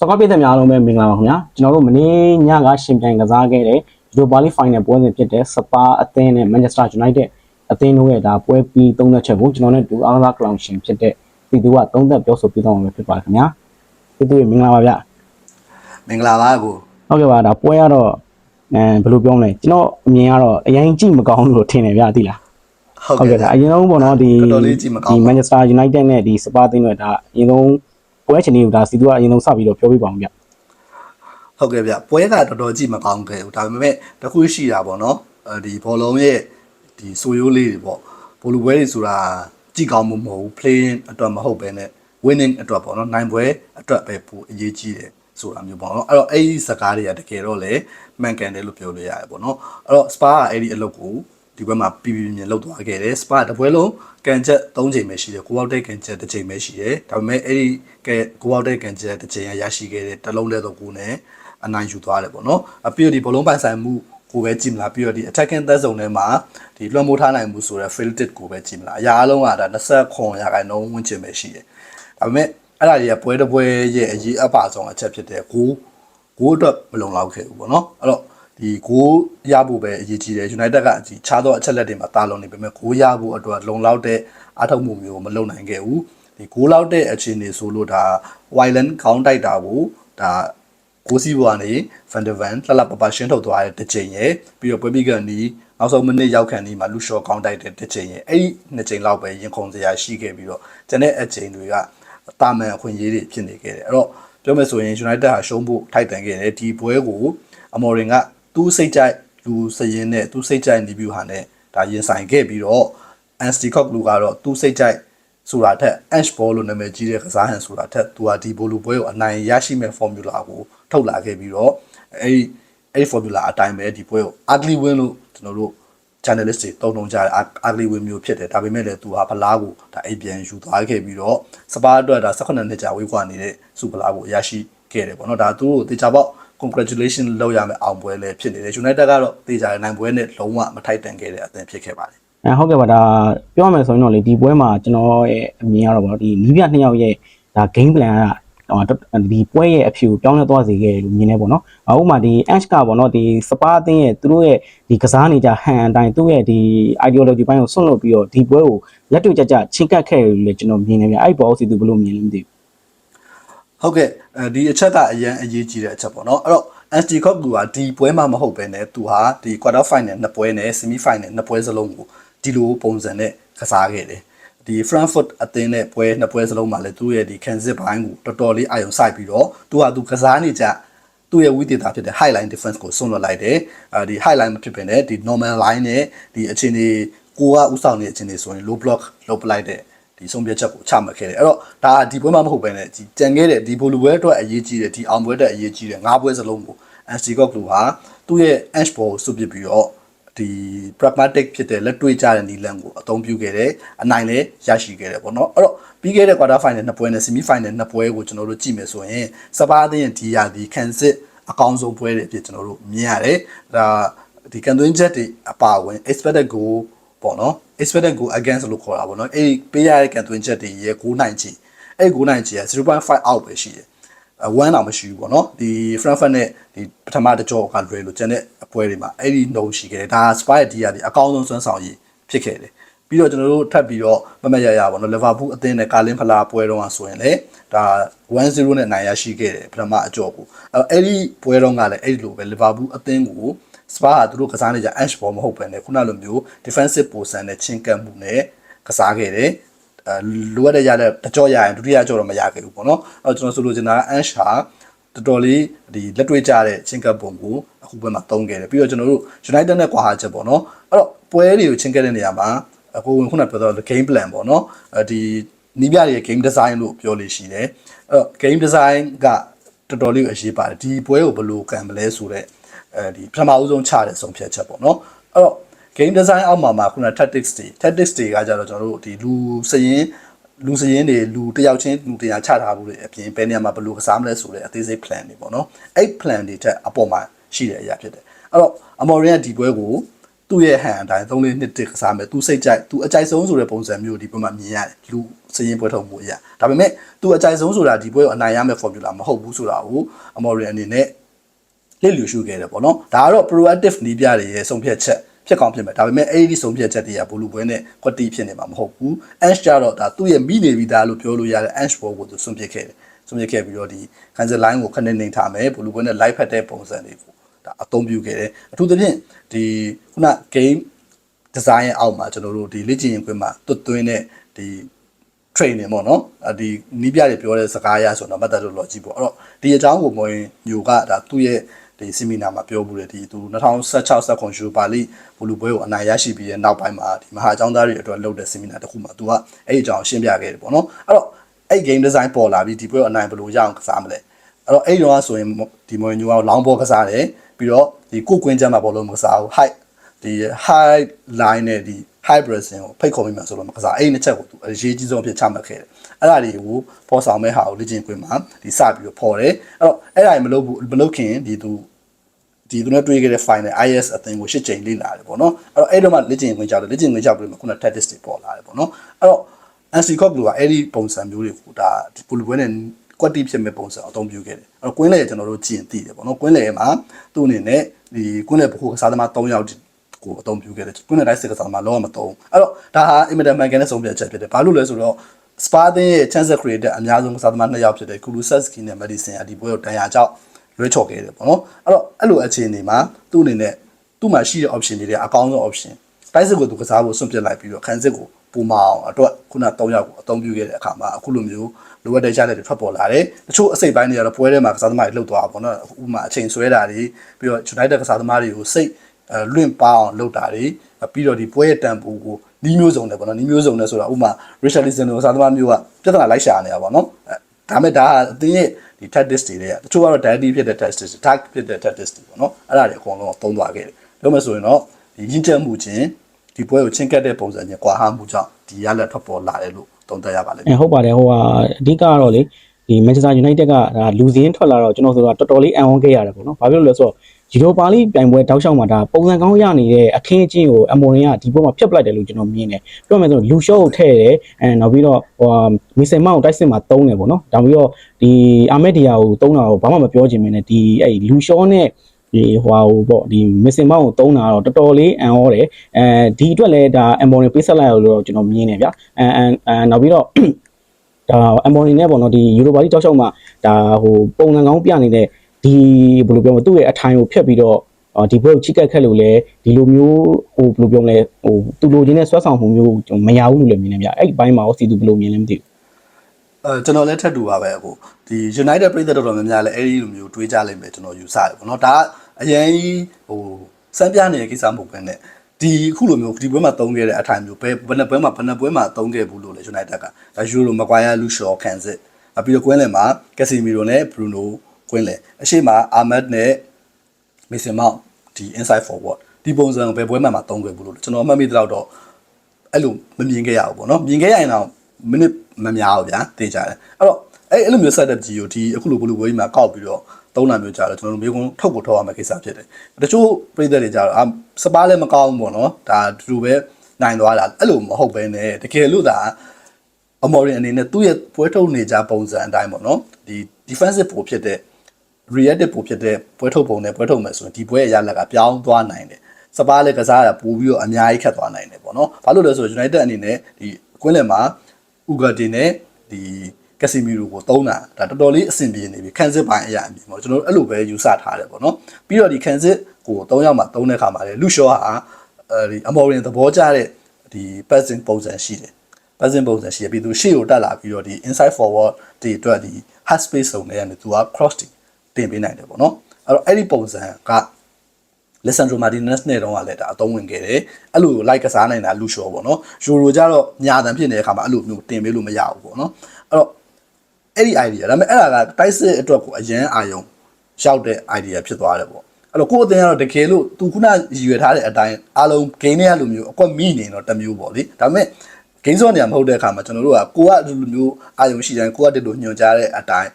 စကားပြည့်တဲ့များလုံးပဲမင်္ဂလာပါခင်ဗျာကျွန်တော်တို့မနေ့ညကရှင်ပြိုင်ကစားခဲ့တဲ့ Europa League Final ပွဲစဉ်ဖြစ်တဲ့ Spa အသင်းနဲ့ Manchester United အသင်းတို့ရဲ့ဒါပွဲပြီးသုံးသက်ချက်ကိုကျွန်တော်နဲ့တူအားကစားကလောင်ရှင်ဖြစ်တဲ့ပြည်သူကသုံးသက်ပြောဆိုပြသွားမှာဖြစ်ပါတယ်ခင်ဗျာပြည်သူရေမင်္ဂလာပါဗျမင်္ဂလာပါကိုဟုတ်ကဲ့ပါဒါပွဲကတော့အဲဘယ်လိုပြောမလဲကျွန်တော်အမြင်ကတော့အရင်ကြည့်မကောင်းလို့ထင်တယ်ဗျာသိလားဟုတ်ဟုတ်ကဲ့ကဲ့ဒါအရင်ဆုံးပေါ့နော်ဒီတော်တော်လေးကြည့်မကောင်းဒီပါ Manchester United နဲ့ဒီ Spa အသင်းတို့ဒါအရင်ဆုံး ပွဲချင်တွေကိုဒါစီတူကအရင်ဆုံးစပြီးတော့ပြောပြပါအောင်ဗျဟုတ်ကဲ့ဗျပွဲကတော်တော်ကြည့်မကောင်းခဲ့ဘူးဒါပေမဲ့တခုရှိတာပေါ့နော်အဲဒီဘောလုံးရဲ့ဒီဆိုရိုးလေးတွေပေါ့ဘောလူပွဲတွေဆိုတာကြည့်ကောင်းမှုမဟုတ်ဘူး playing အတွက်မဟုတ်ပဲနဲ့ winning အတွက်ပေါ့နော်နိုင်ပွဲအတွက်ပဲပိုအရေးကြီးတယ်ဆိုတာမျိုးပေါ့နော်အဲ့တော့အဲ့ဒီစကားတွေကတကယ်တော့လေမှန်ကန်တယ်လို့ပြောလို့ရတယ်ပေါ့နော်အဲ့တော့ Spa ကအဲ့ဒီအလုပ်ကို ဒီဘက်မှာပြည်ပြည်မြင်လောက်သွားခဲ့တယ် Spa တပွဲလုံးကန်ချက်၃ချိန်ပဲရှိတယ်ကိုအောင်တဲ့ကန်ချက်တစ်ချိန်ပဲရှိတယ်ဒါပေမဲ့အဲ့ဒီကဲကိုအောင်တဲ့ကန်ချက်တစ်ချိန်ရရှိခဲ့တဲ့တလုံးလဲတော့ကိုနဲ့အနိုင်ယူသွားတယ်ပေါ့နော်အပြီးတော့ဒီဘလုံးပိုင်ဆိုင်မှုကိုပဲကြည့်မလားပြီးတော့ဒီ attacking third zone ထဲမှာဒီလွှမ်းမိုးထားနိုင်မှုဆိုတဲ့ filtered ကိုပဲကြည့်မလားအရာအလုံးကဒါ29ရာခိုင်နှုန်းဝန်းကျင်ပဲရှိတယ်ဒါပေမဲ့အဲ့ဒါတွေကပွဲတစ်ပွဲရဲ့အရေးအပါဆုံးအချက်ဖြစ်တဲ့ကိုကိုအတွက်မလုံလောက်ခဲ့ဘူးပေါ့နော်အဲ့တော့ ဒီကိုရဖို့ပဲအရေးကြီးတယ် United ကဒီခြားသောအချက်လက်တွေမှာတာလုံနေပေမဲ့ကိုရဖို့အတွက်လုံလောက်တဲ့အထောက်မှုမျိုးမလုံနိုင်ခဲ့ဘူးဒီကိုလောက်တဲ့အခြေအနေဆိုလို့ဒါ Wyland ခေါင်းတိုက်တာကိုဒါကိုစီဘွားနေဖန်ဒဗန်လှလှပပရှင်းထုတ်သွားတဲ့တစ်ချိန်ရယ်ပြီးတော့ပွဲပြီးကန်ဒီနောက်ဆုံးမိနစ်ရောက်ခံဒီမှာလူရှော့ကောင်းတိုက်တဲ့တစ်ချိန်ရယ်အဲ့ဒီနှစ်ချိန်လောက်ပဲရင်ခုန်စရာရှိခဲ့ပြီးတော့ကျန်တဲ့အချိန်တွေကတာမန်အခွင့်အရေးတွေဖြစ်နေခဲ့တယ်အဲ့တော့ပြောမယ်ဆိုရင် United ဟာရှုံးဖို့ထိုက်တန်ခဲ့တယ်ဒီပွဲကိုအမော်ရင်က သူ့စိတ်ကြိုက်လူစရင်နဲ့သူ့စိတ်ကြိုက်နေပြီးဟာနဲ့ဒါရင်ဆိုင်ခဲ့ပြီးတော့ Anstey Cock လူကတော့သူ့စိတ်ကြိုက်ဆိုတာထက် Ash Ball လို့နာမည်ကြီးတဲ့ကစားဟန်ဆိုတာထက်သူကဒီဘိုလူပွဲကိုအနိုင်ရရှိမဲ့ formula ကိုထုတ်လာခဲ့ပြီးတော့အဲ့ဒီအဲ့ဒီ formula အတိုင်းပဲဒီပွဲကို ugly win လို့ကျွန်တော်တို့ journalist တွေတုံ့တုံကြတယ် ugly win မျိုးဖြစ်တယ်ဒါပေမဲ့လည်းသူဟာဗလားကိုဒါအိပ်ပြန်ယူသွားခဲ့ပြီးတော့စပါးအတွက်ဒါ18နှစ်ကြာဝေးကွာနေတဲ့စုဗလားကိုရရှိခဲ့တယ်ပေါ့နော်ဒါသူတို့တေချာပေါက် congratulation လုပ်ရမယ်အောင်ပွဲလည်းဖြစ်နေတယ် United ကတော့တေချာတဲ့နိုင်ပွဲနဲ့လုံးဝမထိုက်တန်ခဲ့တဲ့အသင်းဖြစ်ခဲ့ပါတယ်အဲဟုတ်ကဲ့ပါဒါပြောရမယ်ဆိုရင်တော့လေဒီပွဲမှာကျွန်တော်ရဲ့အမြင်ကတော့ဗောဒီနီးပြနှစ်ယောက်ရဲ့ဒါ game plan ကဟိုဒီပွဲရဲ့အဖြူပြောင်းလဲသွားစေခဲ့လို့မြင်နေပေါ့နော်။အခုမှဒီ Ash ကပေါ့နော်ဒီစပါအသင်းရဲ့သူတို့ရဲ့ဒီကစားနေကြဟန်အတိုင်းသူ့ရဲ့ဒီ ideology ဘိုင်းကိုဆွန့်လွတ်ပြီးတော့ဒီပွဲကိုလက်တွေ့ကြကြချင်းကပ်ခဲ့လို့လေကျွန်တော်မြင်နေပြန်အဲ့ဘောစီသူဘယ်လိုမြင်လဲမသိဘူး ဟုတ်ကဲ့အဲဒီအချက်ကအရင်အရေးကြီးတဲ့အချက်ပေါ့နော်အဲ့တော့ SD Cup ကဒီပွဲမှာမဟုတ်ဘဲနဲ့သူဟာဒီ quarter final နှစ်ပွဲနဲ့ semi final နှစ်ပွဲစလုံးကိုဒီလိုပုံစံနဲ့ကစားခဲ့တယ်ဒီ Frankfurt အသင်းနဲ့ပွဲနှစ်ပွဲစလုံးမှာလည်းသူ့ရဲ့ဒီခံစစ်ပိုင်းကိုတော်တော်လေးအာရုံစိုက်ပြီးတော့သူဟာသူကစားနေကြသူ့ရဲ့ဝိသေသဖြစ်တဲ့ highline defense ကိုဆွန့်လွတ်လိုက်တယ်အဲဒီ highline မဖြစ်ဘဲနဲ့ဒီ normal line နဲ့ဒီအခြေအနေကိုကဥဆောင်နေတဲ့အခြေအနေဆိုရင် low block လုပ်ပလိုက်တဲ့ ဒီဆုံးဖြတ်ချက်ကိုချမှတ်ခဲ့တယ်အဲ့တော့ဒါကဒီပွဲမှာမဟုတ်ဘဲနဲ့ဒီကြံခဲ့တဲ့ဒီဘိုလူပွဲအတွက်အရေးကြီးတယ်ဒီအောင်ပွဲအတွက်အရေးကြီးတယ်ငါးပွဲစလုံးကို Anstey Cock လူဟာသူ့ရဲ့ Ash Ball ကိုစုပစ်ပြီးတော့ဒီ pragmatic ဖြစ်တဲ့လက်တွေ့ကျတဲ့နီလန်ကိုအသုံးပြုခဲ့တယ်အနိုင်လည်းရရှိခဲ့တယ်ပေါ့နော်အဲ့တော့ပြီးခဲ့တဲ့ quarter final နှစ်ပွဲနဲ့ semi final နှစ်ပွဲကိုကျွန်တော်တို့ကြည့်မယ်ဆိုရင်စပါးအသင်းရဲ့ဒီရာဒီခံစစ်အကောင်းဆုံးပွဲတွေအဖြစ်ကျွန်တော်တို့မြင်ရတယ်ဒါဒီကန်သွင်းချက်တွေအပါအဝင် expected goal ပေါ့နော် expected goal against လို့ခေါ်တာပေါ့နော်အဲ့ဒီပေးရတဲ့ကန်သွင်းချက်တွေရဲ့9နိုင်ချီအဲ့9နိုင်ချီက0.5 out ပဲရှိတယ်အဝမ်းတော့မရှိဘူးပေါ့နော်ဒီ Frankfurt နဲ့ဒီပထမတစ်ကြောကလွယ်လို့ကျန်တဲ့အပွဲတွေမှာအဲ့ဒီနှုံရှိခဲ့တယ်ဒါ Spy ဒီရာဒီအကောင်းဆုံးစွမ်းဆောင်ရည်ဖြစ်ခဲ့တယ်ပြီးတော့ကျွန်တော်တို့ထပ်ပြီးတော့မမတ်ရရပါတော့လီဗာပူးအသင်းနဲ့ကာလင်းဖလာပွဲတော့ဆိုရင်လေဒါ1-0နဲ့နိုင်ရရှိခဲ့တယ်ပထမအကြောကိုအဲ့အဲ့ဒီပွဲတော့ကလည်းအဲ့ဒီလိုပဲလီဗာပူးအသင်းကို Spa ကသူတို့ကစားနေကြ Ash ဘောမဟုတ်ပဲねခုနလိုမျိုး defensive position နဲ့ချင်းကပ်မှုနဲ့ကစားခဲ့တယ်အဲလိုအပ်တဲ့ရတဲ့တကြော့ရရင်ဒုတိယကြော့တော့မရခဲ့ဘူးပေါ့နော်အဲကျွန်တော်ဆိုလိုချင်တာက Ash ဟာတော်တော်လေးဒီလက်တွေ့ကြတဲ့ချင်းကပ်ပုံကိုအခုဘက်မှာသုံးခဲ့တယ်ပြီးတော့ကျွန်တော်တို့ United နဲ့ကွာဟာချက်ပေါ့နော်အဲ့တော့ပွဲတွေကိုချင်းကပ်တဲ့နေရာမှာအခုခုနပြောတော့ game plan ပေါ့နော်အဲဒီနီးပြရဲ့ game design လို့ပြောလို့ရှိတယ်အဲ့တော့ game design ကတော်တော်လေးအရေးပါတယ်ဒီပွဲကိုဘယ်လိုကံမလဲဆိုတော့ အဲဒီပထမဦးဆုံးချတဲ့ဆုံးဖြတ်ချက်ပေါ့နော်အဲ့တော့ game design အောက်မှာမှာခုန tactics တွေ tactics တွေကကြတော့ကျွန်တော်တို့ဒီလူစရင်လူစရင်တွေလူတယောက်ချင်းလူတရားချထားမှုတွေအပြင်ဘယ်နေရာမှာဘယ်လိုကစားမလဲဆိုတဲ့အသေးစိတ် plan တွေပေါ့နော်အဲ့ plan တွေတက်အပေါ်မှာရှိတဲ့အရာဖြစ်တယ်အဲ့တော့အမော်ရင်ကဒီပွဲကိုသူ့ရဲ့ဟန်အတိုင်း3လေးနှစ်တစ်ကစားမယ်သူစိတ်ကြိုက်သူအကြိုက်ဆုံးဆိုတဲ့ပုံစံမျိုးဒီပွဲမှာမြင်ရတယ်လူစရင်ပွဲထုံမှုအရာဒါပေမဲ့သူအကြိုက်ဆုံးဆိုတာဒီပွဲကိုအနိုင်ရမယ့် formula မဟုတ်ဘူးဆိုတာကိုအမော်ရင်အနေနဲ့ လစ်လျူရှုခဲ့တယ်ပေါ့နော်ဒါကတော့ proactive နီးပြတွေရဲ့ဆုံးဖြတ်ချက်ဖြစ်ကောင်းဖြစ်မယ်ဒါပေမဲ့အဲ့ဒီဆုံးဖြတ်ချက်တွေကဘလူပွဲနဲ့ကွက်တီဖြစ်နေမှာမဟုတ်ဘူး Ash ကြတော့ဒါသူ့ရဲ့မိနေပြီးသားလို့ပြောလို့ရတဲ့ Ash ဘောကိုသူဆုံးဖြတ်ခဲ့တယ်ဆုံးဖြတ်ခဲ့ပြီးတော့ဒီ cancel line ကိုခဏနေထားမယ်ဘလူပွဲနဲ့ live ဖတ်တဲ့ပုံစံတွေကိုဒါအသုံးပြုခဲ့တယ်အထူးသဖြင့်ဒီခုန game design ရဲ့အောက်မှာကျွန်တော်တို့ဒီလေ့ကျင့်ရင်ခွင့်မှာတွတ်သွင်းတဲ့ဒီ training ပေါ့နော်အဒီနီးပြတွေပြောတဲ့စကားအရဆိုတော့ methodology ပေါ့အဲ့တော့ဒီအကြောင်းကိုမဝင်ညိုကဒါသူ့ရဲ့ ဒီ seminar မှာပြောဘူးတယ်ဒီသူ2016 second show ပါလိဘလူပွဲကိုအနိုင်ရရှိပြီးတဲ့နောက်ပိုင်းမှာဒီမဟာအကြောင်းသားတွေအတွက်လုပ်တဲ့ seminar တစ်ခုမှာသူကအဲ့ဒီအကြောင်းရှင်းပြခဲ့တယ်ပေါ့နော်အဲ့တော့အဲ့ game design ပေါ်လာပြီးဒီပွဲကိုအနိုင်ဘယ်လိုရအောင်ကစားမလဲအဲ့တော့အဲ့ဒီတော့ဆိုရင်ဒီမွန်ညိုကလောင်းဘောကစားတယ်ပြီးတော့ဒီကိုကွင်းချမ်းမှာဘောလုံးမကစားဘူး height ဒီ high line နဲ့ဒီ high pressing ကိုဖိတ်ခေါ်မိမှာဆိုတော့မကစားအဲ့ဒီနှစ်ချက်ကိုသူအရေးကြီးဆုံးဖြစ်ချမှတ်ခဲ့တယ်အဲ့ဒါတွေကိုပေါ်ဆောင်မဲ့ဟာကိုလေ့ကျင့်ခွင့်မှာဒီစပြီးတော့ပေါ်တယ်အဲ့တော့အဲ့ဒါကြီးမလုပ်ဘူးမလုပ်ခင်ဒီသူဒီသူနဲ့တွေ့ခဲ့တဲ့ final IS အသင်းကိုရှစ်ချိန်လေ့လာတယ်ပေါ့နော်အဲ့တော့အဲ့တော့မှလေ့ကျင့်ခွင့်ကြောက်တယ်လေ့ကျင့်ခွင့်ကြောက်ပြီးမှခုန tactics တွေပေါ်လာတယ်ပေါ့နော်အဲ့တော့ NC Corp ကအဲ့ဒီပုံစံမျိုးတွေကိုဒါဒီပူလူပွဲနဲ့ကွက်တီဖြစ်မဲ့ပုံစံအသုံးပြုခဲ့တယ်အဲ့တော့ကွင်းလေကျွန်တော်တို့ကြည့်ရင်သိတယ်ပေါ့နော်ကွင်းလေမှာသူ့အနေနဲ့ဒီကွင်းလေဘခုကစားသမား3ယောက် ကိုအသုံးပြုခဲ့တယ်ကွင်းလေတိုင်းစစ်ကစားသမားလောကမသုံးအဲ့တော့ဒါဟာ immediate man နဲ့ဆုံးဖြတ်ချက်ဖြစ်တယ်ဘာလို့လဲဆိုတော့ Spa တဲ့ရဲ့ chance creator အများဆုံးကစားသမား2ယောက်ဖြစ်တဲ့ Kulusevski နဲ့ Madison အဒီပွဲကိုတန်ရာကြောက်ရွေးချော်ခဲ့တယ်ပေါ့နော်အဲ့တော့အဲ့လိုအခြေအနေမှာသူ့အနေနဲ့သူ့မှာရှိတဲ့ option တွေတဲ့အကောင်းဆုံး option တိုင်းစစ်ကိုသူကစားဖို့စွန့်ပစ်လိုက်ပြီးတော့ခန်းစစ်ကိုပူမအောင်အတွက်ခုန3ယောက်ကိုအသုံးပြုခဲ့တဲ့အခါမှာအခုလိုမျိုးလိုအပ်တဲ့ရတဲ့တွေထွက်ပေါ်လာတယ်တချို့အစိတ်ပိုင်းတွေကတော့ပွဲထဲမှာကစားသမားတွေလှုပ်သွားတာပေါ့နော်ဥပမာအချိန်ဆွဲတာတွေပြီးတော့ United ကစားသမားတွေကိုစိတ်အဲ လွင့်ပါအောင်လုပ်တာတွေပြီးတော့ဒီပွဲရဲ့တန်ဖိုးကိုနီးမျိုးစုံတယ်ပေါ့နော်နီးမျိုးစုံတယ်ဆိုတာဥပမာ Richarlison ကိုစားသမားမျိုးကပြဿနာလိုက်ရှာနေတာပေါ့နော်အဲဒါမဲ့ဒါကအတင်းရဲ့ဒီ tactics တွေတဲ့တချို့ကတော့ daddy ဖြစ်တဲ့ tactics tag ဖြစ်တဲ့ tactics တွေပေါ့နော်အဲ့ဒါတွေအကုန်လုံးသုံးသွားခဲ့တယ်ပြောမယ်ဆိုရင်တော့ဒီရင်းချက်မှုချင်းဒီပွဲကိုချင်းကပ်တဲ့ပုံစံချင်းကွာဟမှုကြောင့်ဒီရလက်ထွက်ပေါ်လာတယ်လို့သုံးသပ်ရပါလိမ့်မယ်အဲဟုတ်ပါတယ်ဟိုဟာအဓိကကတော့လေဒီ Manchester United ကဒါလူစင်းထွက်လာတော့ကျွန်တော်ဆိုတာတော်တော်လေးအံ့ဩခဲ့ရတယ်ပေါ့နော်။ဘာဖြစ်လို့လဲဆိုတော့ ယူရိုပါလိပြိုင်ပွဲတောက်လျှောက်မှာဒါပုံစံကောင်းရနေတဲ့အခင်းအကျင်းကိုအမော်ရင်ကဒီပွဲမှာဖျက်ပလိုက်တယ်လို့ကျွန်တော်မြင်တယ်။ပြောမယ်ဆိုလူရှော့ကိုထည့်တယ်အဲနောက်ပြီးတော့ဟိုမီဆယ်မောင်တိုက်စစ်မှာတုံးတယ်ပေါ့နော်။ဒါပြီးတော့ဒီအာမက်ဒီယာကိုတုံးတာကိုဘာမှမပြောချင်မင်းနဲ့ဒီအဲ့လူရှော့နဲ့ဒီဟိုဟာဟိုပေါ့ဒီမစ်စင်မောင်းကိုတုံးတာတော့တော်တော်လေးအန်ဩတယ်အဲဒီအတွက်လည်းဒါအမော်ရင်ပေးဆက်လိုက်လို့တော့ကျွန်တော်မြင်တယ်ဗျအဲအဲနောက်ပြီးတော့ဒါအမော်နီနဲ့ပေါ့နော်ဒီယူရိုပါလီတောက်လျှောက်မှာဒါဟိုပုံစံကောင်းပြနေတဲ့ ဒီဘယ်လိုပြောမလဲသူ့ရဲ့အထိုင်ကိုဖျက်ပြီးတော့အော်ဒီဘက်ကိုချိကက်ခက်လို့လဲဒီလိုမျိုးဟိုဘယ်လိုပြောမလဲဟိုသူလိုချင်တဲ့ဆွဲဆောင်မှုမျိုးကျွန်တော်မရဘူးလို့လည်းမြင်နေဗျအဲ့ဒီဘိုင်းမှာရောစီသူဘယ်လိုမြင်လဲမသိဘူးအဲကျွန်တော်လည်းထပ်တူပါပဲအခုဒီ United ပြည်သက်တော်တော်များများလည်းအဲ့ဒီလိုမျိုးတွေးကြလိမ့်မယ်ကျွန်တော်ယူဆတယ်ပေါ့နော်ဒါကအရင်ဟိုစမ်းပြနေတဲ့ကိစ္စမဟုတ်ဘဲနဲ့ဒီခုလိုမျိုးဒီပွဲမှာတုံးခဲ့တဲ့အထိုင်မျိုးဘယ်ဘယ်နှစ်ပွဲမှာဘယ်နှစ်ပွဲမှာတုံးခဲ့ဘူးလို့လေ United ကဒါယူရိုမကွာယာလူရှော်ကန်စစ်အပြီးတော့ကွင်းလယ်မှာကက်စီမီရိုနဲ့ဘရူနို ကွင်းလယ်အရှိမအာမတ်နဲ့မီဆင်မောင်ဒီ inside forward ဒီပုံစံကိုဘယ်ပွဲမှာမှတုံးခဲ့ဘူးလို့ကျွန်တော်မှတ်မိတဲ့တော့အဲ့လိုမမြင်ခဲ့ရဘူးပေါ့နော်မြင်ခဲ့ရရင်တော့မိနစ်မများဘူးဗျာသိကြတယ်အဲ့တော့အဲ့အဲ့လိုမျိုး setup ကြီးကိုဒီအခုလိုဘလူဘွေးကြီးမှာကောက်ပြီးတော့သုံးလာမျိုးကြတော့ကျွန်တော်တို့မျိုးကုန်းထုတ်ကိုထုတ်ရမယ့်ကိစ္စဖြစ်တယ်တချို့ပြည်သက်တွေကြတော့အာစပါးလည်းမကောင်းဘူးပေါ့နော်ဒါဒီလိုပဲနိုင်သွားတာအဲ့လိုမဟုတ်ဘဲနဲ့တကယ်လို့ဒါအမော်ရင်အနေနဲ့သူ့ရဲ့ပွဲထုတ်နေကြပုံစံအတိုင်းပေါ့နော်ဒီ defensive ပိုဖြစ်တဲ့ reactive ပိုဖြစ်တဲ့ပွဲထုတ်ပုံနဲ့ပွဲထုတ်မယ်ဆိုရင်ဒီပွဲရဲ့ရလက်ကပြောင်းသွားနိုင်တယ်စပါးလည်းကစားရပို့ပြီးတော့အများကြီးခက်သွားနိုင်တယ်ပေါ့နော်ဘာလို့လဲဆိုတော့ United အနေနဲ့ဒီကွင်းလယ်မှာ Ugarte နဲ့ဒီကက်စီမီရိုကိုသုံးတာဒါတော်တော်လေးအဆင်ပြေနေပြီခန်းစစ်ပိုင်းအရာအမြင်ပေါ့ကျွန်တော်တို့အဲ့လိုပဲယူဆထားတယ်ပေါ့နော်ပြီးတော့ဒီခန်းစစ်ကို၃ယောက်မှသုံးတဲ့ခါမှာလေလူရှော့ဟာအဲဒီအမော်ရင်သဘောကျတဲ့ဒီ passing ပုံစံရှိတယ် passing ပုံစံရှိရပြီးသူရှေ့ကိုတက်လာပြီးတော့ဒီ inside forward ဒီအတွက်ဒီ half space စုံနေရတယ်သူက cross တ င်ပေးနိုင်တယ်ပေါ့နော်အဲ့တော့အဲ့ဒီပုံစံက Alessandro Martinez နဲ့တော့ကလည်းဒါအသုံးဝင်ခဲ့တယ်အဲ့လို like ကစားနိုင်တာလူရှော်ပေါ့နော်ယူရိုကြတော့ညာတန်ဖြစ်နေတဲ့အခါမှာအဲ့လိုမျိုးတင်ပေးလို့မရဘူးပေါ့နော်အဲ့တော့အဲ့ဒီ idea ဒါပေမဲ့အဲ့ဒါကတိုက်စစ်အတွက်ကိုအရန်အာယုံရောက်တဲ့ idea ဖြစ်သွားတယ်ပေါ့အဲ့တော့ကိုယ့်အတင်းကတော့တကယ်လို့သူခုနရည်ရွယ်ထားတဲ့အတိုင်းအားလုံး game တွေကလိုမျိုးအကွက်မိနေတော့တစ်မျိုးပေါ့လေဒါပေမဲ့ game zone နေရာမဟုတ်တဲ့အခါမှာကျွန်တော်တို့ကကိုကဒီလိုမျိုးအာယုံရှိတိုင်းကိုကတည်းကညွှန်ကြားတဲ့အတိုင်း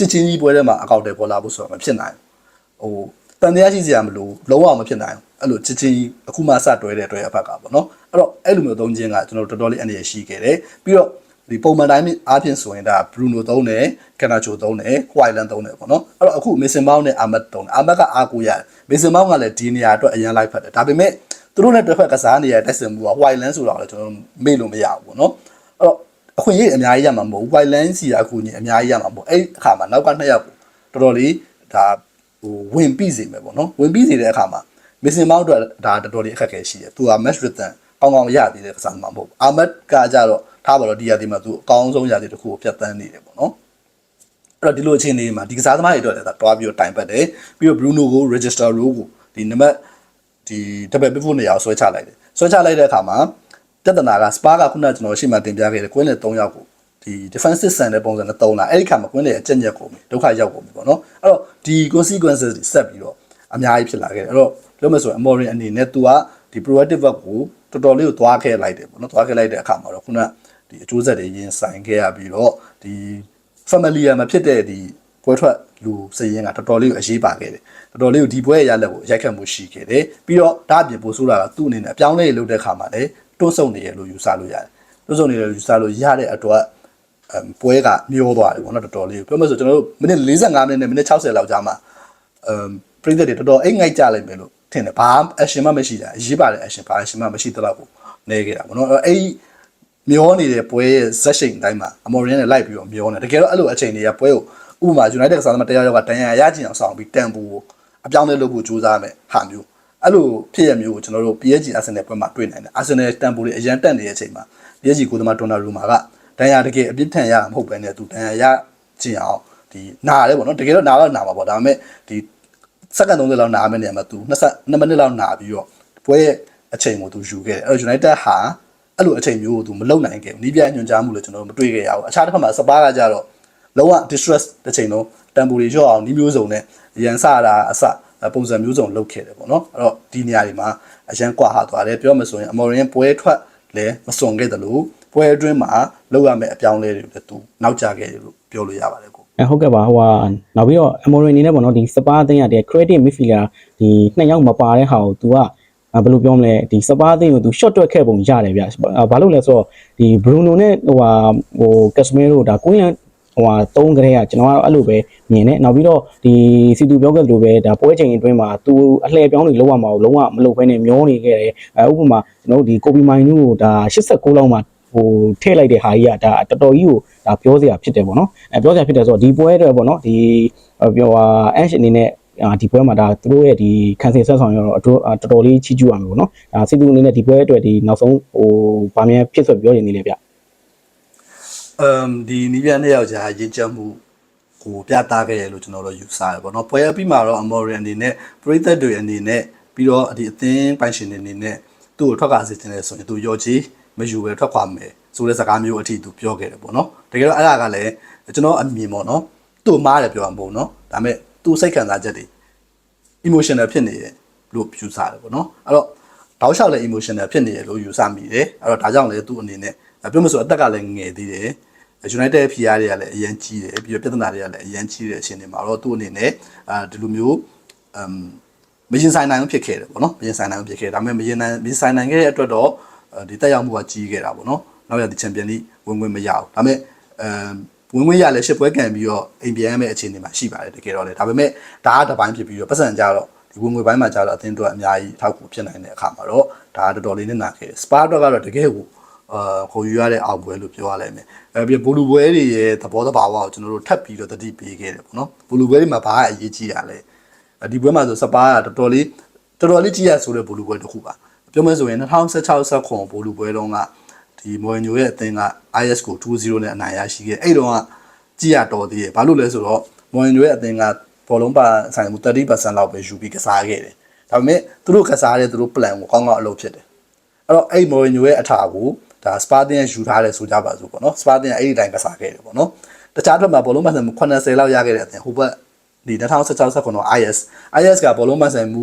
ချစ်ချင်းကြီးပွဲထဲမှာအကောက်တယ်ပေါ်လာဖို့ဆိုတော့မဖြစ်နိုင်ဘူးဟိုတန်တရားရှိစရာမလိုလုံးဝမဖြစ်နိုင်ဘူးအဲ့လိုချစ်ချင်းကြီးအခုမှစတွဲတဲ့တွဲအဖက်ကပေါ့နော်အဲ့တော့အဲ့လိုမျိုးသုံးခြင်းကကျွန်တော်တော်တော်လေးအနေရရှိခဲ့တယ်ပြီးတော့ဒီပုံမှန်တိုင်းအားဖြင့်ဆိုရင်ဒါ Bruno သုံးတယ် Canacho သုံးတယ် Huaylan သုံးတယ်ပေါ့နော်အဲ့တော့အခု Mason Mount နဲ့ Ahmed သုံးတယ် Ahmed ကအားကိုရတယ် Mason Mount ကလည်းဒီနေရာအတွက်အရင်လိုက်ဖက်တယ်ဒါပေမဲ့သူတို့နဲ့တစ်ဖက်ကစားနေရတဲ့တက်စင်မှုက Huaylan ဆိုတော့လည်းကျွန်တော်မေ့လို့မရဘူးပေါ့နော်အဲ့တော့ အခွင့်အရေးအများကြီးရမှာမဟုတ်ဘူး Huaylan စီကအခုညီအများကြီးရမှာမဟုတ်အဲ့အခါမှာနောက်ကနှစ်ယောက်တော်တော်လေးဒါဟိုဝင်ပြီးစေမယ်ပေါ့နော်ဝင်ပြီးစေတဲ့အခါမှာ Mason Mount အတွက်ဒါတော်တော်လေးအခက်အခဲရှိတယ်သူက match rhythm ကောင်းကောင်းရသေးတဲ့ကစားမှာမဟုတ်ဘူး Ahmed ကကြတော့ထားပါတော့ဒီရာသီမှာသူအကောင်းဆုံးရာသီတစ်ခုကိုဖြတ်သန်းနေတယ်ပေါ့နော်အဲ့တော့ဒီလိုအခြေအနေမှာဒီကစားသမားတွေအတွက်လည်းဒါတွားပြီးတော့တိုင်ပတ်တယ်ပြီးတော့ Bruno ကို register role ကိုဒီနံပါတ်ဒီ double pivot နေရာကိုဆွဲချလိုက်တယ်ဆွဲချလိုက်တဲ့အခါမှာ ပြဿနာက Spa ကခုနကကျွန်တော်ရှေ့မှာတင်ပြခဲ့တဲ့ကွင်းလေ3ယောက်ကိုဒီ defensive center တဲ့ပုံစံနဲ့3လာအဲ့ဒီခါမှာကွင်းလေအကျက်ညက်ကုန်ပြီဒုက္ခရောက်ကုန်ပြီပေါ့နော်အဲ့တော့ဒီ consequences တွေဆက်ပြီးတော့အများကြီးဖြစ်လာခဲ့တယ်အဲ့တော့လို့မဆိုရင် Amorin အနေနဲ့ तू ကဒီ proactive work ကိုတော်တော်လေးကိုသွားခဲ့လိုက်တယ်ပေါ့နော်သွားခဲ့လိုက်တဲ့အခါမှာတော့ခုနဒီအကျိုးဆက်တွေရင်ဆိုင်ခဲ့ရပြီးတော့ဒီ familiar မှာဖြစ်တဲ့ဒီပွဲထွက်လူစည်ရင်ကတော်တော်လေးကိုအရေးပါခဲ့တယ်တော်တော်လေးကိုဒီပွဲရလက်ကိုရိုက်ခတ်မှုရှိခဲ့တယ်ပြီးတော့ဒါအပြင်ပို့ဆိုးတာကသူ့အနေနဲ့အပြောင်းလဲလုပ်တဲ့အခါမှာလည်း တွန်းဆုံနေရလို့ယူဆလို့ရတယ်တွန်းဆုံနေရလို့ယူဆလို့ရတဲ့အတွက်အမ်ပွဲကမျောသွားတယ်ပေါ့နော်တော်တော်လေးပြောမှဆိုကျွန်တော်တို့မိနစ်45မိနစ်နဲ့မိနစ်60လောက်ကြာမှအမ်ပရိသတ်တွေတော်တော်အိတ်ငိုက်ကြလိုက်မယ်လို့ထင်တယ်ဘာ action မှမရှိတာအရေးပါတဲ့ action ဘာ action မှမရှိတော့ဘူးနေခဲ့တာပေါ့နော်အဲ့ဒီမျောနေတဲ့ပွဲရဲ့ဇက်ရှိန်တိုင်းမှာအမော်ရီနဲ့လိုက်ပြီးတော့မျောနေတကယ်တော့အဲ့လိုအချိန်တွေကပွဲကိုဥပမာ United ကစားသမားတရားရောက်ကတန်ရာရကျင်အောင်ဆောင်ပြီးတန်ပူကိုအပြောင်းလဲလုပ်ဖို့ကြိုးစားမယ်ဟာမျိုး အဲ့လိုဖြစ်ရမျိုးကိုကျွန်တော်တို့ PSG Arsenal ပွဲမှာတွေ့နိုင်တယ် Arsenal တန်ပူတွေအရန်တက်နေတဲ့အချိန်မှာ PSG ကိုသမားဒွန်နာရူမာကတန်ရာတကယ်အပြစ်ထန်ရမဟုတ်ဘဲနဲ့သူတန်ရာရကျင်အောင်ဒီနာတယ်ပေါ့နော်တကယ်တော့နာတော့နာမှာပေါ့ဒါပေမဲ့ဒီစက္ကန့်30လောက်နာမယ်နေရာမှာသူ20မိနစ်လောက်နာပြီးတော့ပွဲရဲ့အချိန်ကိုသူယူခဲ့တယ်အဲ့တော့ United ဟာအဲ့လိုအချိန်မျိုးကိုသူမလုံနိုင်ခဲ့ဘူးနီးပြညွှန်ကြားမှုလို့ကျွန်တော်တို့မတွေ့ခဲ့ရဘူးအခြားတစ်ခါမှာစပါးကကြတော့လုံးဝ distress တစ်ချိန်လုံးတန်ပူတွေရော့အောင်နီးမျိုးစုံနဲ့ရန်စတာအစ ပုံစံမျိုးစုံလုပ်ခဲ့တယ်ပေါ့နော်အဲ့တော့ဒီနေရာတွေမှာအရန်ကွာဟာသွားတယ်ပြောမှဆိုရင်အမော်ရင်ပွဲထွက်လည်းမစွန်ခဲ့တယ်လို့ပွဲအတွင်းမှာလောက်ရမယ့်အပြောင်းလဲတွေလည်းသူနောက်ကျခဲ့တယ်လို့ပြောလို့ရပါတယ်ကိုအဲဟုတ်ကဲ့ပါဟိုဟာနောက်ပြီးတော့ Amorin အနေနဲ့ပေါ့နော်ဒီစပါအသင်းရတဲ့ credit midfielder ဒီနှစ်ယောက်မပါတဲ့ဟာကို तू ကဘယ်လိုပြောမလဲဒီစပါအသင်းကို तू short တွက်ခဲ့ပုံရတယ်ဗျဘာလို့လဲဆိုတော့ဒီ Bruno နဲ့ဟိုဟာဟို Casemiro ဒါကိုင်းလန် ဟိုဟာသုံးကလေးကကျွန်တော်ကတော့အဲ့လိုပဲမြင်တယ်နောက်ပြီးတော့ဒီစီတူပြောခဲ့လို့ပဲဒါပွဲချိန်အတွင်းမှာ तू အလှည့်ပြောင်းတွေလုံးဝမအောင်လုံးဝမလုပ်ဘဲနဲ့မျောနေခဲ့တယ်အဲဥပမာကျွန်တော်ဒီကိုပီမိုင်နူကိုဒါ89လောက်မှာဟိုထည့်လိုက်တဲ့ဟာကြီးကဒါတော်တော်ကြီးကိုဒါပြောစရာဖြစ်တယ်ပေါ့နော်အဲပြောစရာဖြစ်တယ်ဆိုတော့ဒီပွဲတွေပေါ့နော်ဒီပြောဟာ Ash အနေနဲ့အာဒီပွဲမှာဒါသူတို့ရဲ့ဒီခံစင်ဆက်ဆောင်ရတော့အတော်တော်တော်လေးချီးကျူးရမယ်ပေါ့နော်ဒါစီတူအနေနဲ့ဒီပွဲအတွက်ဒီနောက်ဆုံးဟိုဗာမြန်ဖြစ်ဆိုပြောနေနေလေဗျ အမ်ဒီနီးပြနှစ်ယောက်ကြားရင်းချက်မှုကိုပြသခဲ့ရလို့ကျွန်တော်တို့ယူဆရပေါ့နော်ပွဲအပြီးမှာတော့အမော်ရီအနေနဲ့ပရိသတ်တွေအနေနဲ့ပြီးတော့ဒီအသင်းပိုင်ရှင်တွေအနေနဲ့သူ့ကိုထွက်ခွာစေချင်တယ်ဆိုရင်သူရော်ချီမယူပဲထွက်ခွာမယ်ဆိုတဲ့စကားမျိုးအထိသူပြောခဲ့တယ်ပေါ့နော်တကယ်တော့အဲ့ဒါကလည်းကျွန်တော်အမြင်ပေါ့နော်သူ့မားတယ်ပြောရမှာပေါ့နော်ဒါပေမဲ့သူ့စိတ်ခံစားချက်တွေ emotional ဖြစ်နေတယ်လို့ယူဆတယ်ပေါ့နော်အဲ့တော့တောက်လျှောက်လည်း emotional ဖြစ်နေတယ်လို့ယူဆမိတယ်အဲ့တော့ဒါကြောင့်လည်းသူ့အနေနဲ့ပြောမဆိုအသက်ကလည်းငယ်သေးတယ် United PR တွေကလည်းအရန်ကြီးတယ်ပြီးတော့ပြဿနာတွေကလည်းအရန်ကြီးတဲ့အချိန်တွေမှာတော့သူ့အနေနဲ့အာဒီလိုမျိုးအမ်မရင်ဆိုင်နိုင်အောင်ဖြစ်ခဲ့တယ်ပေါ့နော်မရင်ဆိုင်နိုင်အောင်ဖြစ်ခဲ့တယ်ဒါပေမဲ့မရင်နိုင်မရင်ဆိုင်နိုင်ခဲ့တဲ့အတွက်တော့ဒီတက်ရောက်မှုကကြီးခဲ့တာပေါ့နော်နောက်ရဒီချန်ပီယံလိဝင်ဝင်မရအောင်ဒါပေမဲ့အမ်ဝင်ဝင်ရလဲရှစ်ပွဲကန်ပြီးတော့အိမ်ပြန်ရမယ့်အခြေအနေမှာရှိပါတယ်တကယ်တော့လေဒါပေမဲ့ဒါကတစ်ပိုင်းဖြစ်ပြီးတော့ပတ်စံကြတော့ဒီဝင်ဝင်ပိုင်းမှာကြတော့အသင်းတို့အများကြီးထောက်ကူဖြစ်နိုင်တဲ့အခါမှာတော့ဒါကတော်တော်လေးနစ်နာခဲ့တယ်စပါတော့ကတော့တကယ်ကိုဟ အာခေါ်ယူရတဲ့အောက်ပွဲလို့ပြောရလိမ့်မယ်အဲပြီးဘူလူပွဲတွေရဲ့သဘောတဘာဝကိုကျွန်တော်တို့ထပ်ပြီးတော့တတိပေးခဲ့တယ်ပေါ့နော်ဘူလူပွဲတွေမှာဘာအရေးကြီးရလဲဒီပွဲမှာဆိုစပါးကတော်တော်လေးတော်တော်လေးကြီးရဆိုတဲ့ဘူလူပွဲတစ်ခုပါပြောမယ်ဆိုရင်2016ဆက်ခွန်ဘူလူပွဲတုန်းကဒီမော်ညိုရဲ့အသင်းက IS ကို2-0နဲ့အနိုင်ရရှိခဲ့အဲ့တုန်းကကြည်ရတော်သေးတယ်ဘာလို့လဲဆိုတော့မော်ညိုရဲ့အသင်းကဘောလုံးပါဆိုင်မှု30%လောက်ပဲယူပြီးကစားခဲ့တယ်ဒါပေမဲ့သူတို့ကစားတဲ့သူတို့ plan ကိုကောင်းကောင်းအလုပ်ဖြစ်တယ်အဲ့တော့အဲ့မော်ရီညိုရဲ့အထာကို ဒါစပါတင်ကယူထားတယ်ဆိုကြပါစို့ပေါ့နော်စပါတင်ကအဲ့ဒီတိုင်းကစားခဲ့တယ်ပေါ့နော်တခြားဘက်မှာဘောလုံးမဆန်မှု80လောက်ရခဲ့တဲ့အပြင်ဟိုဘက်ဒီ2016 19တော့ IS IS ကဘောလုံးမဆန်မှု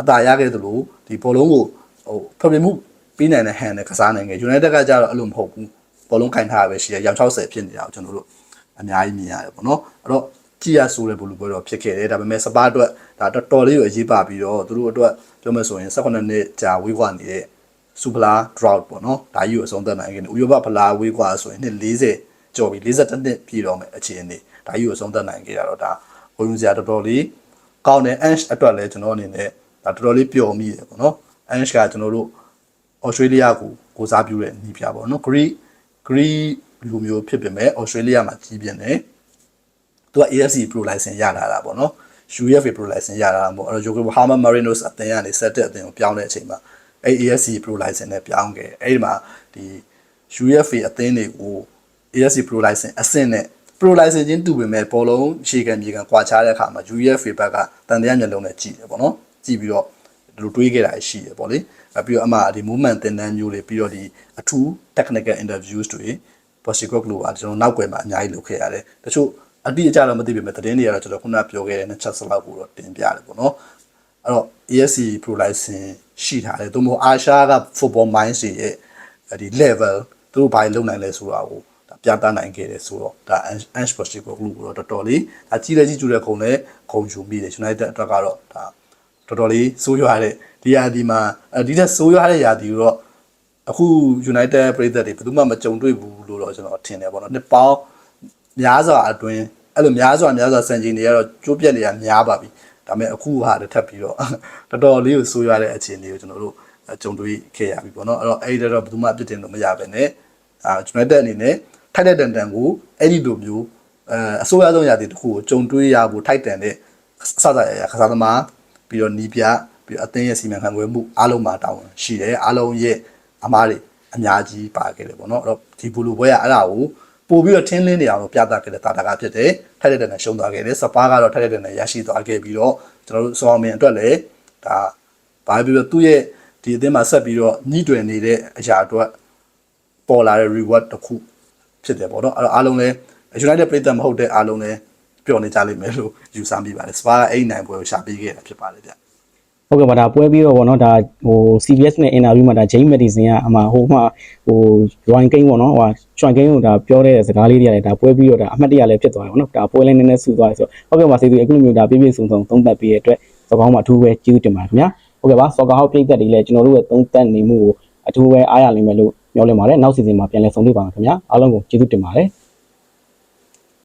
အသာရခဲ့တယ်လို့ဒီဘောလုံးကိုဟိုဖပြမှုပြီးနိုင်တဲ့ဟန်နဲ့ကစားနိုင်ခဲ့ United ကကြတော့အဲ့လိုမဟုတ်ဘူးဘောလုံးခိုင်ထားရပဲရှိရရောင်60ဖြစ်နေတာကိုကျွန်တော်တို့အများကြီးမြင်ရတယ်ပေါ့နော်အဲ့တော့ကြည်ရဆိုတဲ့ဘလူးပွဲတော့ဖြစ်ခဲ့တယ်ဒါပေမဲ့စပါအတွက်ဒါတော်တော်လေးကိုအရေးပါပြီးတော့သူတို့အတွက်ပြောမယ်ဆိုရင်18နှစ်ကြာဝေးကွာနေတဲ့ စူပလာ drought ပေါ့နော်ဒါကြီးကိုအဆုံးသတ်နိုင်ခဲ့တယ်ဥရောပဖလားဝေးကွာဆိုရင်နှစ်40ကျော်ပြီ42နှစ်ပြည့်တော့မယ်အခြေအနေဒါကြီးကိုအဆုံးသတ်နိုင်ခဲ့တာတော့ဒါဝေယူစရာတော်တော်လေးကောင်းတယ် Ansh အတွက်လည်းကျွန်တော်အနေနဲ့ဒါတော်တော်လေးပျော်မိတယ်ပေါ့နော် Ansh ကကျွန်တော်တို့ Australia ကိုကိုစားပြုတဲ့ညီပြပေါ့နော် Greek Greek လူမျိုးဖြစ်ပေမဲ့ Australia မှာကြီးပြင်းတယ်သူက AFC Pro License ရလာတာပေါ့နော် UEFA Pro License ရလာတာပေါ့အဲ့တော့ Yokohama Marinos အသင်းကနေ set တဲ့အသင်းကိုပြောင်းတဲ့အချိန်မှာ အဲ့ AFC Pro license နဲ့ပြောင်းခဲ့အဲ့ဒီမှာဒီ UEFA အသင်းတွေကို AFC Pro license အဆင့်နဲ့ Pro license ချင်းတူပေမဲ့ပေါ်လုံးရှေ့ကန်မြေကန်ကွာခြားတဲ့အခါမှာ UEFA ဘက်ကတန်တရားမျက်လုံးနဲ့ကြည့်တယ်ပေါ့နော်ကြည့်ပြီးတော့ဒီလိုတွေးခဲ့တာရှိတယ်ပေါ့လေအဲပြီးတော့အမှဒီ movement သင်တန်းမျိုးတွေပြီးတော့ဒီအထူး technical interviews တွေ Poshikok လို့ပါကျွန်တော်နောက်ွယ်မှာအများကြီးလုပ်ခဲ့ရတယ်တချို့အတိအကျတော့မသိပေမဲ့သတင်းတွေကတော့ကျွန်တော်ခုနပြောခဲ့တဲ့နှစ်ချက်စလောက်ကိုတော့တင်ပြတယ်ပေါ့နော် အဲ့တော့ ESC Pro license ရှိထားတယ်သို့မဟုတ်အာရှာက football minds ရဲ့ဒီ level သူတို့ဘာတွေလုပ်နိုင်လဲဆိုတာကိုဒါပြသနိုင်ခဲ့တယ်ဆိုတော့ဒါ Ange Postecoglou ကိုတော့တော်တော်လေးဒါကြီးလည်းကြီးကျူတဲ့ခုံလည်းခုံယူမိတယ် United အတွက်ကတော့ဒါတော်တော်လေးစိုးရွားတဲ့ဒီရာဒီမှာဒီထက်စိုးရွားတဲ့ရာဒီကိုတော့အခု United ပြည်သက်တွေဘယ်သူမှမကြုံတွေ့ဘူးလို့တော့ကျွန်တော်ထင်တယ်ပေါ့နော်နှစ်ပေါင်းများစွာအတွင်းအဲ့လိုများစွာများစွာစံချိန်တွေကတော့ကျိုးပြက်နေတာများပါပြီ ဒါပေမဲ့အခုဟာတစ်ထပ်ပြီးတော့တော်တော်လေးကိုစိုးရွားတဲ့အခြေအနေကိုကျွန်တော်တို့ကြုံတွေ့ခဲ့ရပြီပေါ့နော်အဲ့တော့အဲ့ဒီတော့ဘယ်သူမှအပြစ်တင်လို့မရပဲနဲ့အာ United အနေနဲ့ထိုက်တဲ့တန်တန်ကိုအဲ့ဒီလိုမျိုးအဲအစိုးရဆုံးရာသီတစ်ခုကိုကြုံတွေ့ရဖို့ထိုက်တန်တဲ့အစစရရခစားသမားပြီးတော့နီးပြပြီးတော့အသင်းရဲ့စီမံခန့်ခွဲမှုအားလုံးမှာတောင်းရှိတယ်အားလုံးရဲ့အမားတွေအများကြီးပါခဲ့တယ်ပေါ့နော်အဲ့တော့ဒီဘူလူဘွဲကအဲ့ဒါကို ပို့ပြီးတော့ထင်းလင်းနေအောင်လို့ပြသခဲ့တဲ့တာတာကဖြစ်တယ်ထိုက်တဲ့တန်နဲ့ရှုံးသွားခဲ့တယ်စပါးကတော့ထိုက်တဲ့တန်နဲ့ရရှိသွားခဲ့ပြီးတော့ကျွန်တော်တို့စောအောင်မင်းအတွက်လည်းဒါဘာပြီးတော့သူ့ရဲ့ဒီအသင်းမှာဆက်ပြီးတော့ညှိတွယ်နေတဲ့အရာအတွက်ပေါ်လာတဲ့ reward တစ်ခုဖြစ်တယ်ပေါ့နော်အဲ့တော့အားလုံးလည်း United ပြည်သက်မဟုတ်တဲ့အားလုံးလည်းပျော်နေကြလိမ့်မယ်လို့ယူဆမိပါတယ်စပါးကအဲ့ဒီနိုင်ပွဲကိုရှာပေးခဲ့တာဖြစ်ပါတယ်ဗျ ဟုတ်ကဲ့ပါဒါပွဲပြီးတော့ဗောနော်ဒါဟို CBS နဲ့ interview မှာဒါ James Madison ကအမှဟိုမှဟို Join King ဗောနော်ဟို Join King ကိုဒါပြောတဲ့စကားလေးတွေကလည်းဒါပွဲပြီးတော့ဒါအမှတ်တရလည်းဖြစ်သွားတယ်ဗောနော်ဒါပွဲလည်းနည်းနည်းဆူသွားတယ်ဆိုတော့ဟုတ်ကဲ့ပါစေသူအခုလိုမျိုးဒါပြည့်ပြည့်စုံစုံသုံးသပ်ပေးရတဲ့အတွက်စကောင်းမှာအထူးပဲကျေးဇူးတင်ပါတယ်ခင်ဗျာဟုတ်ကဲ့ပါစော်ကာဟောက်ပြည့်သက်တွေလည်းကျွန်တော်တို့ရဲ့သုံးသပ်နေမှုကိုအထူးပဲအားရလိမ့်မယ်လို့ပြောလင်ပါတယ်နောက်စီစဉ်မှာပြန်လည်ဆုံတွေ့ပါမယ်ခင်ဗျာအားလုံးကိုကျေးဇူးတင်ပါတယ်